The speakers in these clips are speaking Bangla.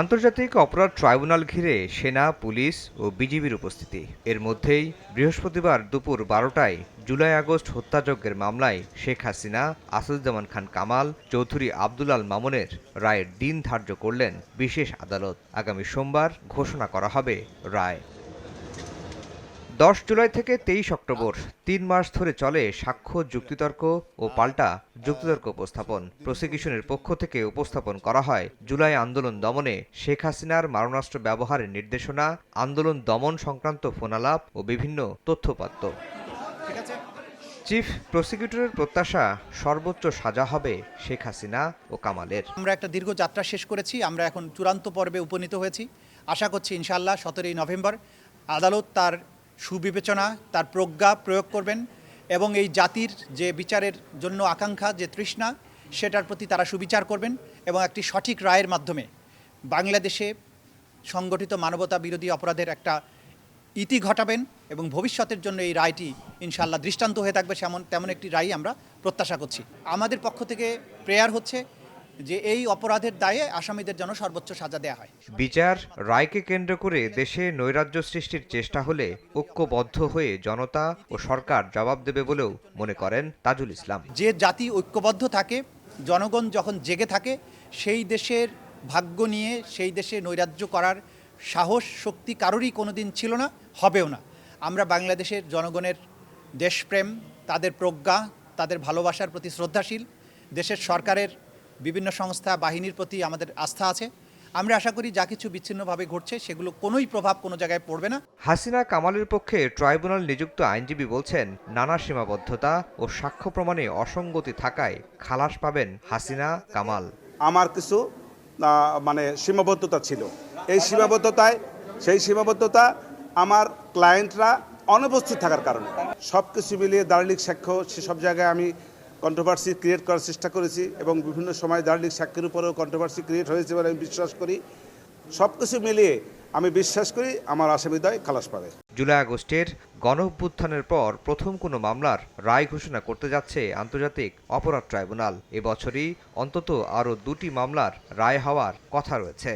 আন্তর্জাতিক অপরাধ ট্রাইব্যুনাল ঘিরে সেনা, পুলিশ ও বিজিবির উপস্থিতি। এর মধ্যেই বৃহস্পতিবার দুপুর বারোটায় জুলাই আগস্ট হত্যাযজ্ঞের মামলায় শেখ হাসিনা, আসাদুজ্জামান খান কামাল, চৌধুরী আল মামুনের রায়ের দিন ধার্য করলেন বিশেষ আদালত। আগামী সোমবার ঘোষণা করা হবে রায়। দশ জুলাই থেকে তেইশ অক্টোবর তিন মাস ধরে চলে সাক্ষ্য যুক্তিতর্ক ও পাল্টা যুক্তিতর্ক উপস্থাপন। প্রসিকিউশনের পক্ষ থেকে উপস্থাপন করা হয় জুলাই আন্দোলন দমনে। শেখ হাসিনার মারণাস্ত্র ব্যবহারের নির্দেশনা আন্দোলন দমন সংক্রান্ত ফোনালাপ ও বিভিন্ন তথ্যপাত্র। চিফ প্রসিকিউটরের প্রত্যাশা সর্বোচ্চ সাজা হবে শেখ হাসিনা ও কামালের। আমরা একটা দীর্ঘ যাত্রা শেষ করেছি আমরা এখন চূড়ান্ত পর্বে উপনীত হয়েছি। আশা করছি ইনশাল্লাহ সতেরোই নভেম্বর আদালত তার সুবিবেচনা, তার প্রজ্ঞা প্রয়োগ করবেন এবং এই জাতির যে বিচারের জন্য আকাঙ্ক্ষা, যে তৃষ্ণা, সেটার প্রতি তারা সুবিচার করবেন এবং একটি সঠিক রায়ের মাধ্যমে বাংলাদেশে সংগঠিত মানবতা বিরোধী অপরাধের একটা ইতি ঘটাবেন এবং ভবিষ্যতের জন্য এই রায়টি ইনশাল্লাহ দৃষ্টান্ত হয়ে থাকবে, সেমন তেমন একটি রায় আমরা প্রত্যাশা করছি। আমাদের পক্ষ থেকে প্রেয়ার হচ্ছে যে এই অপরাধের দায়ে আসামিদের জন্য সর্বোচ্চ সাজা দেওয়া হয়। বিচার রায়কে কেন্দ্র করে দেশে নৈরাজ্য সৃষ্টির চেষ্টা হলে ঐক্যবদ্ধ হয়ে জনতা ও সরকার জবাব দেবে বলেও মনে করেন তাজুল ইসলাম। যে জাতি ঐক্যবদ্ধ থাকে জনগণ যখন জেগে থাকে সেই দেশের ভাগ্য নিয়ে সেই দেশে নৈরাজ্য করার সাহস শক্তি কারোরই কোনোদিন ছিল না হবেও না। আমরা বাংলাদেশের জনগণের দেশপ্রেম তাদের প্রজ্ঞা তাদের ভালোবাসার প্রতি শ্রদ্ধাশীল দেশের সরকারের বিভিন্ন সংস্থা বাহিনীর প্রতি আমাদের আস্থা আছে। আমরা আশা করি যা কিছু বিচ্ছিন্নভাবে ঘটছে সেগুলো কোনোই প্রভাব কোনো জায়গায় পড়বে না। হাসিনা কামালের পক্ষে ট্রাইব্যুনাল নিযুক্ত আইনজীবী বলছেন নানা সীমাবদ্ধতা ও সাক্ষ্য প্রমাণে অসঙ্গতি থাকায় খালাস পাবেন হাসিনা কামাল। আমার কিছু মানে সীমাবদ্ধতা ছিল। এই সীমাবদ্ধতায় সেই সীমাবদ্ধতা আমার ক্লায়েন্টরা অনুপস্থিত থাকার কারণে। সব কিছু মিলিয়ে দার্লিক সাক্ষ্য সেসব জায়গায় আমি কন্ট্রোভার্সি ক্রিয়েট করার চেষ্টা করেছি এবং বিভিন্ন সময় দার্লিক সাক্ষ্যের উপরেও কন্ট্রোভার্সি ক্রিয়েট হয়েছে বলে আমি বিশ্বাস করি। সব কিছু মিলিয়ে আমি বিশ্বাস করি আমার আসামিদয় খালাস পাবে। জুলাই আগস্টের গণ পর প্রথম কোনো মামলার রায় ঘোষণা করতে যাচ্ছে আন্তর্জাতিক অপরাধ ট্রাইব্যুনাল। এবছরই অন্তত আরও দুটি মামলার রায় হওয়ার কথা রয়েছে।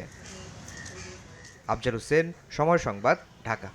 আফজাল হোসেন, সময় সংবাদ, ঢাকা।